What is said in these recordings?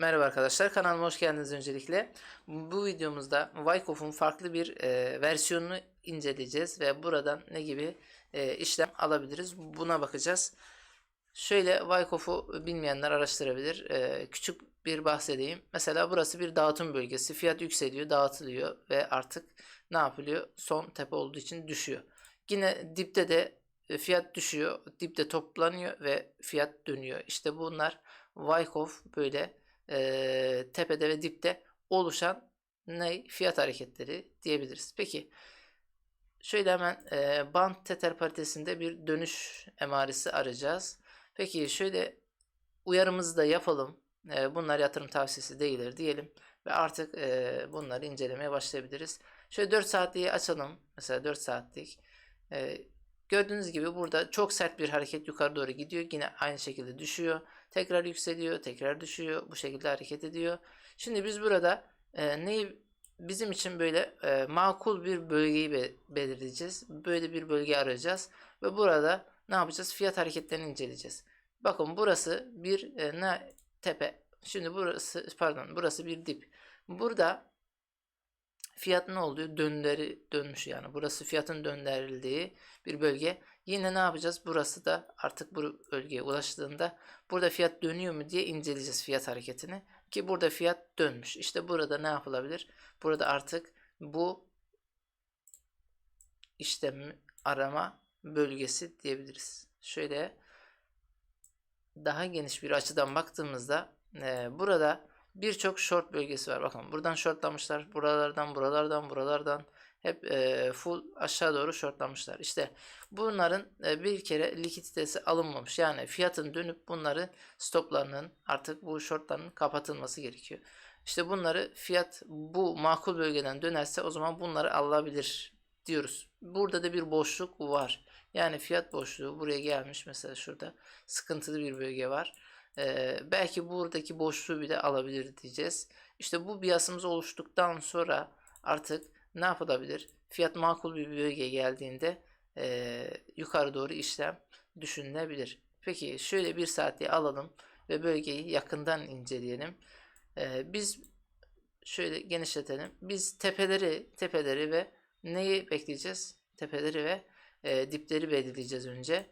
Merhaba arkadaşlar kanalıma hoş geldiniz öncelikle. Bu videomuzda Wyckoff'un farklı bir e, versiyonunu inceleyeceğiz ve buradan ne gibi e, işlem alabiliriz buna bakacağız. Şöyle Wyckoff'u bilmeyenler araştırabilir. E, küçük bir bahsedeyim. Mesela burası bir dağıtım bölgesi. Fiyat yükseliyor, dağıtılıyor ve artık ne yapılıyor? Son tepe olduğu için düşüyor. Yine dipte de e, fiyat düşüyor, dipte toplanıyor ve fiyat dönüyor. İşte bunlar Wyckoff böyle e, tepede ve dipte oluşan ne fiyat hareketleri diyebiliriz. Peki şöyle hemen e, band tether paritesinde bir dönüş emaresi arayacağız. Peki şöyle uyarımızı da yapalım. E, bunlar yatırım tavsiyesi değildir diyelim ve artık e, bunları incelemeye başlayabiliriz. Şöyle 4 saatliği açalım. Mesela 4 saatlik. E, Gördüğünüz gibi burada çok sert bir hareket yukarı doğru gidiyor. Yine aynı şekilde düşüyor. Tekrar yükseliyor. Tekrar düşüyor. Bu şekilde hareket ediyor. Şimdi biz burada e, neyi bizim için böyle e, makul bir bölgeyi be, belirleyeceğiz. Böyle bir bölge arayacağız. Ve burada ne yapacağız? Fiyat hareketlerini inceleyeceğiz. Bakın burası bir e, ne tepe. Şimdi burası pardon burası bir dip. Burada fiyat ne oluyor? Dönderi dönmüş yani. Burası fiyatın döndürüldüğü bir bölge. Yine ne yapacağız? Burası da artık bu bölgeye ulaştığında burada fiyat dönüyor mu diye inceleyeceğiz fiyat hareketini. Ki burada fiyat dönmüş. İşte burada ne yapılabilir? Burada artık bu işlemi arama bölgesi diyebiliriz. Şöyle daha geniş bir açıdan baktığımızda e, burada birçok short bölgesi var. Bakın buradan shortlamışlar. Buralardan, buralardan, buralardan hep e, full aşağı doğru shortlamışlar. İşte bunların e, bir kere likiditesi alınmamış. Yani fiyatın dönüp bunları stoplarının artık bu shortların kapatılması gerekiyor. İşte bunları fiyat bu makul bölgeden dönerse o zaman bunları alabilir diyoruz. Burada da bir boşluk var. Yani fiyat boşluğu buraya gelmiş. Mesela şurada sıkıntılı bir bölge var. Ee, belki buradaki boşluğu bile alabilir diyeceğiz. İşte bu biasımız oluştuktan sonra artık ne yapılabilir? Fiyat makul bir bölgeye geldiğinde e, yukarı doğru işlem düşünülebilir. Peki şöyle bir saatliği alalım ve bölgeyi yakından inceleyelim. Ee, biz şöyle genişletelim. Biz tepeleri, tepeleri ve neyi bekleyeceğiz? Tepeleri ve e, dipleri belirleyeceğiz önce.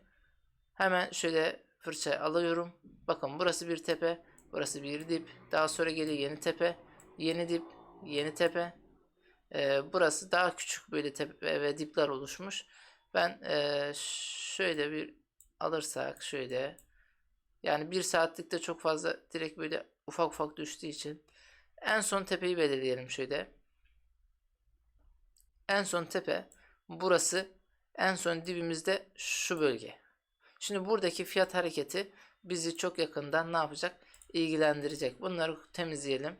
Hemen şöyle fırça alıyorum. Bakın burası bir tepe, burası bir dip. Daha sonra geliyor yeni tepe, yeni dip, yeni tepe. Ee, burası daha küçük böyle tepe ve dipler oluşmuş. Ben e, şöyle bir alırsak şöyle yani bir saatlikte çok fazla direkt böyle ufak ufak düştüğü için en son tepeyi belirleyelim şöyle. En son tepe burası. En son dibimizde şu bölge. Şimdi buradaki fiyat hareketi bizi çok yakından ne yapacak? İlgilendirecek. Bunları temizleyelim.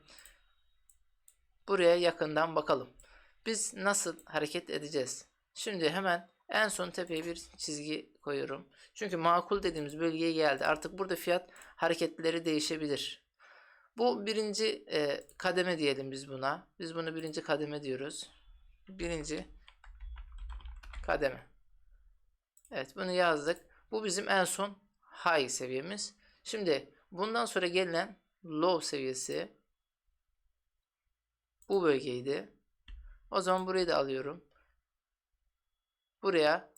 Buraya yakından bakalım. Biz nasıl hareket edeceğiz? Şimdi hemen en son tepeye bir çizgi koyuyorum. Çünkü makul dediğimiz bölgeye geldi. Artık burada fiyat hareketleri değişebilir. Bu birinci e, kademe diyelim biz buna. Biz bunu birinci kademe diyoruz. Birinci kademe. Evet bunu yazdık. Bu bizim en son high seviyemiz. Şimdi bundan sonra gelen low seviyesi bu bölgeydi. O zaman burayı da alıyorum. Buraya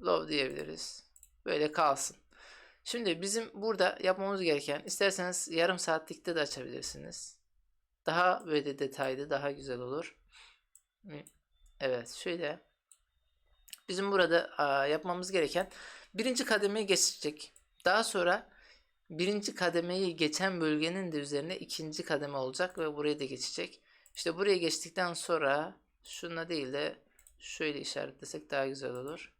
low diyebiliriz. Böyle kalsın. Şimdi bizim burada yapmamız gereken isterseniz yarım saatlikte de açabilirsiniz. Daha böyle detaylı daha güzel olur. Evet şöyle Bizim burada yapmamız gereken birinci kademeyi geçecek. Daha sonra birinci kademeyi geçen bölgenin de üzerine ikinci kademe olacak ve buraya da geçecek. İşte buraya geçtikten sonra şuna değil de şöyle işaretlesek daha güzel olur.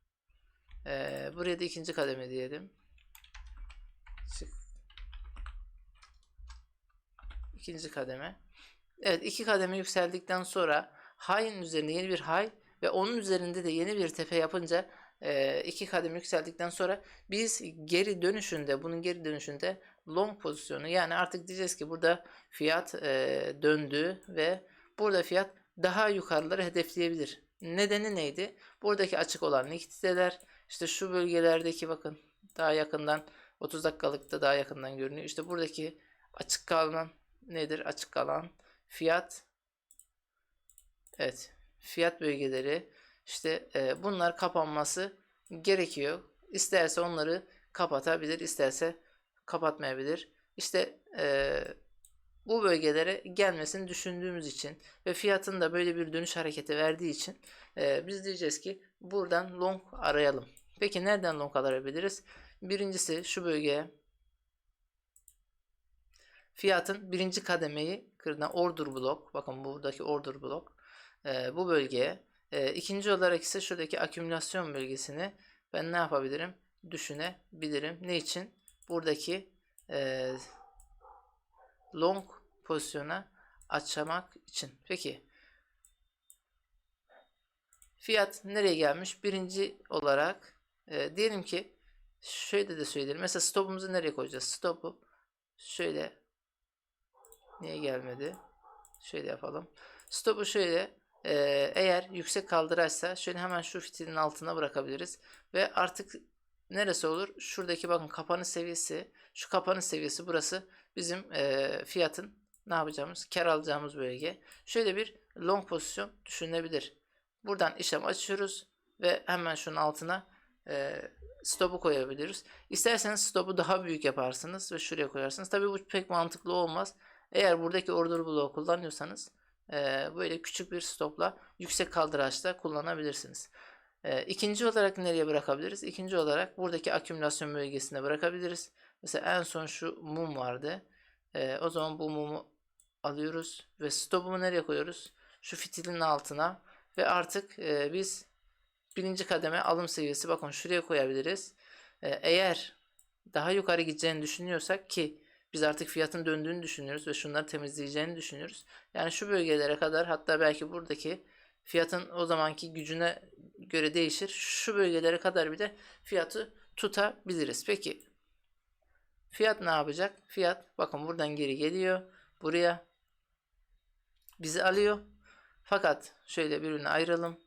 Ee, buraya da ikinci kademe diyelim. Çık. İkinci kademe. Evet iki kademe yükseldikten sonra high'ın üzerinde yeni bir high ve onun üzerinde de yeni bir tepe yapınca iki kademe yükseldikten sonra biz geri dönüşünde bunun geri dönüşünde long pozisyonu yani artık diyeceğiz ki burada fiyat döndü ve burada fiyat daha yukarıları hedefleyebilir. Nedeni neydi? Buradaki açık olan likiditeler işte şu bölgelerdeki bakın daha yakından 30 dakikalıkta daha yakından görünüyor. İşte buradaki açık kalan nedir? Açık kalan fiyat Evet. Fiyat bölgeleri işte e, bunlar kapanması gerekiyor. İsterse onları kapatabilir, isterse kapatmayabilir. İşte e, bu bölgelere gelmesini düşündüğümüz için ve fiyatın da böyle bir dönüş hareketi verdiği için e, biz diyeceğiz ki buradan long arayalım. Peki nereden long arayabiliriz? Birincisi şu bölgeye fiyatın birinci kademeyi kırılan order block. Bakın buradaki order block. e, bu bölgeye. E, ikinci olarak ise şuradaki akümülasyon bölgesini ben ne yapabilirim? Düşünebilirim. Ne için? Buradaki e, long pozisyona açmak için. Peki fiyat nereye gelmiş? Birinci olarak e, diyelim ki şöyle de söyleyelim. Mesela stopumuzu nereye koyacağız? Stopu şöyle niye gelmedi? Şöyle yapalım. Stopu şöyle eğer yüksek kaldıraçsa şöyle hemen şu fitilin altına bırakabiliriz. Ve artık neresi olur? Şuradaki bakın kapanış seviyesi. Şu kapanış seviyesi burası bizim e, fiyatın ne yapacağımız? Kar alacağımız bölge. Şöyle bir long pozisyon düşünülebilir. Buradan işlem açıyoruz ve hemen şunun altına e, stopu koyabiliriz. İsterseniz stopu daha büyük yaparsınız ve şuraya koyarsınız. Tabii bu pek mantıklı olmaz. Eğer buradaki order bloğu kullanıyorsanız e, böyle küçük bir stopla yüksek kaldıraçta kullanabilirsiniz. E, ikinci olarak nereye bırakabiliriz? İkinci olarak buradaki akümülasyon bölgesine bırakabiliriz. Mesela en son şu mum vardı. O zaman bu mumu alıyoruz ve stopumu nereye koyuyoruz? Şu fitilin altına ve artık biz birinci kademe alım seviyesi bakın şuraya koyabiliriz. Eğer daha yukarı gideceğini düşünüyorsak ki biz artık fiyatın döndüğünü düşünüyoruz ve şunları temizleyeceğini düşünüyoruz. Yani şu bölgelere kadar hatta belki buradaki fiyatın o zamanki gücüne göre değişir. Şu bölgelere kadar bile fiyatı tutabiliriz. Peki fiyat ne yapacak? Fiyat bakın buradan geri geliyor. Buraya bizi alıyor. Fakat şöyle birbirine ayıralım.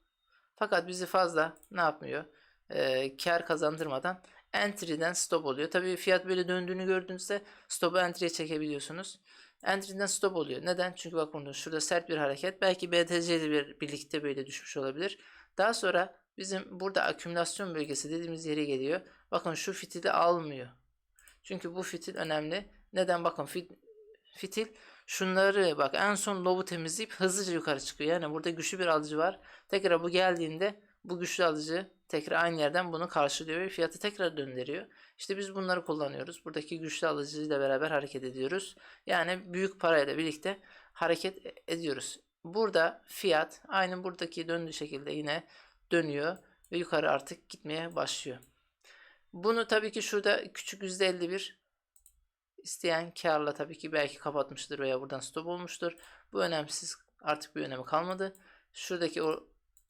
Fakat bizi fazla ne yapmıyor? Ee, kar kazandırmadan entry'den stop oluyor. Tabii fiyat böyle döndüğünü gördüğünüzde stop'u entry'ye çekebiliyorsunuz. Entry'den stop oluyor. Neden? Çünkü bak burada şurada sert bir hareket. Belki BTC ile bir, birlikte böyle düşmüş olabilir. Daha sonra bizim burada akümülasyon bölgesi dediğimiz yere geliyor. Bakın şu fitili almıyor. Çünkü bu fitil önemli. Neden? Bakın fit, fitil şunları bak en son lob'u temizleyip hızlıca yukarı çıkıyor. Yani burada güçlü bir alıcı var. Tekrar bu geldiğinde bu güçlü alıcı tekrar aynı yerden bunu karşılıyor ve fiyatı tekrar döndürüyor. İşte biz bunları kullanıyoruz. Buradaki güçlü alıcıyla beraber hareket ediyoruz. Yani büyük parayla birlikte hareket ediyoruz. Burada fiyat aynı buradaki döndüğü şekilde yine dönüyor ve yukarı artık gitmeye başlıyor. Bunu tabii ki şurada küçük %51 isteyen karla tabii ki belki kapatmıştır veya buradan stop olmuştur. Bu önemsiz. Artık bir önemi kalmadı. Şuradaki o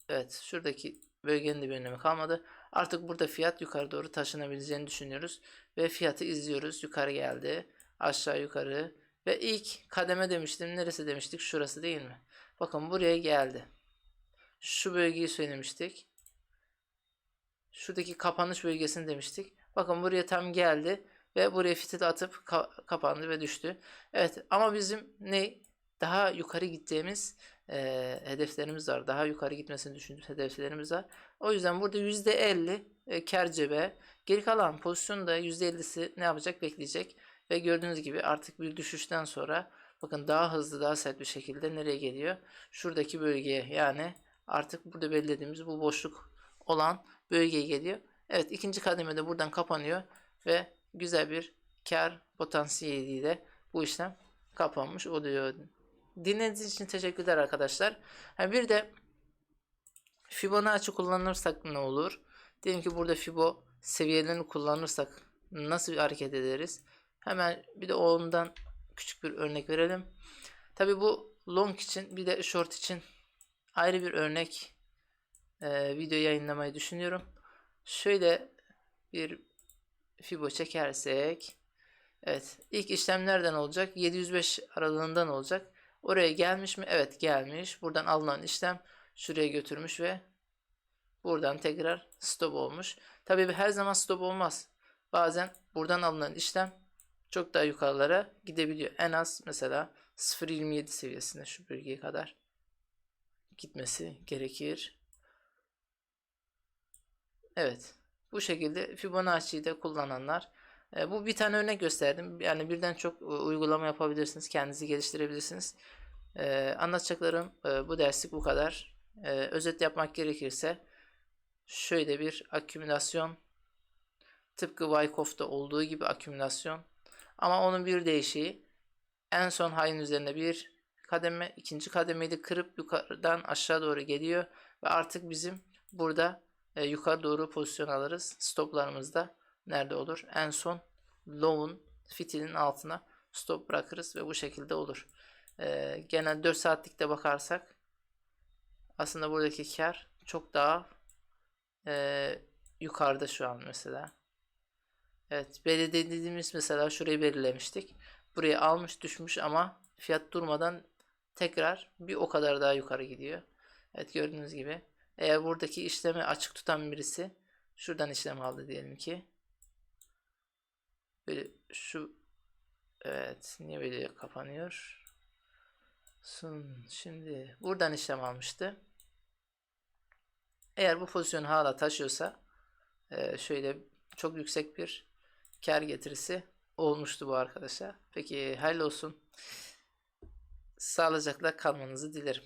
evet şuradaki bölgenin de bir önemi kalmadı. Artık burada fiyat yukarı doğru taşınabileceğini düşünüyoruz ve fiyatı izliyoruz. Yukarı geldi. Aşağı yukarı ve ilk kademe demiştim. Neresi demiştik? Şurası değil mi? Bakın buraya geldi. Şu bölgeyi söylemiştik. Şuradaki kapanış bölgesini demiştik. Bakın buraya tam geldi ve buraya fitil atıp ka- kapandı ve düştü. Evet ama bizim ne daha yukarı gideceğimiz e, hedeflerimiz var. Daha yukarı gitmesini düşündüğümüz hedeflerimiz var. O yüzden burada %50 e, kar cebe. Geri kalan pozisyonda %50'si ne yapacak? Bekleyecek. Ve gördüğünüz gibi artık bir düşüşten sonra bakın daha hızlı daha sert bir şekilde nereye geliyor? Şuradaki bölgeye yani artık burada belirlediğimiz bu boşluk olan bölgeye geliyor. Evet ikinci kademede buradan kapanıyor ve güzel bir kar potansiyeliyle bu işlem kapanmış oluyor. Dinlediğiniz için teşekkürler arkadaşlar. Ha bir de Fibonacci kullanırsak ne olur? Diyelim ki burada Fibo seviyelerini kullanırsak nasıl bir hareket ederiz? Hemen bir de ondan küçük bir örnek verelim. Tabi bu long için bir de short için ayrı bir örnek e, video yayınlamayı düşünüyorum. Şöyle bir Fibo çekersek Evet ilk işlem nereden olacak? 705 aralığından olacak. Oraya gelmiş mi? Evet gelmiş. Buradan alınan işlem şuraya götürmüş ve buradan tekrar stop olmuş. Tabii her zaman stop olmaz. Bazen buradan alınan işlem çok daha yukarılara gidebiliyor. En az mesela 0.27 seviyesinde şu bölgeye kadar gitmesi gerekir. Evet. Bu şekilde Fibonacci'yi de kullananlar. e, bu bir tane örnek gösterdim. Yani birden çok e, uygulama yapabilirsiniz. Kendinizi geliştirebilirsiniz. E, anlatacaklarım e, bu derslik bu kadar. E, özet yapmak gerekirse şöyle bir akümülasyon tıpkı Wyckoff'ta olduğu gibi akümülasyon ama onun bir değişiği en son hayın üzerinde bir kademe ikinci kademeyi de kırıp yukarıdan aşağı doğru geliyor ve artık bizim burada e, yukarı doğru pozisyon alırız. Stoplarımız da nerede olur? En son low'un fitilin altına stop bırakırız ve bu şekilde olur. E, genel 4 saatlikte bakarsak aslında buradaki kar çok daha e, yukarıda şu an mesela. Evet belirlediğimiz mesela şurayı belirlemiştik. Buraya almış düşmüş ama fiyat durmadan tekrar bir o kadar daha yukarı gidiyor. Evet gördüğünüz gibi. Eğer buradaki işlemi açık tutan birisi şuradan işlem aldı diyelim ki. Böyle şu evet niye böyle kapanıyor? Sun şimdi buradan işlem almıştı. Eğer bu pozisyonu hala taşıyorsa e, şöyle çok yüksek bir kar getirisi olmuştu bu arkadaşa. Peki hayırlı olsun. Sağlıcakla kalmanızı dilerim.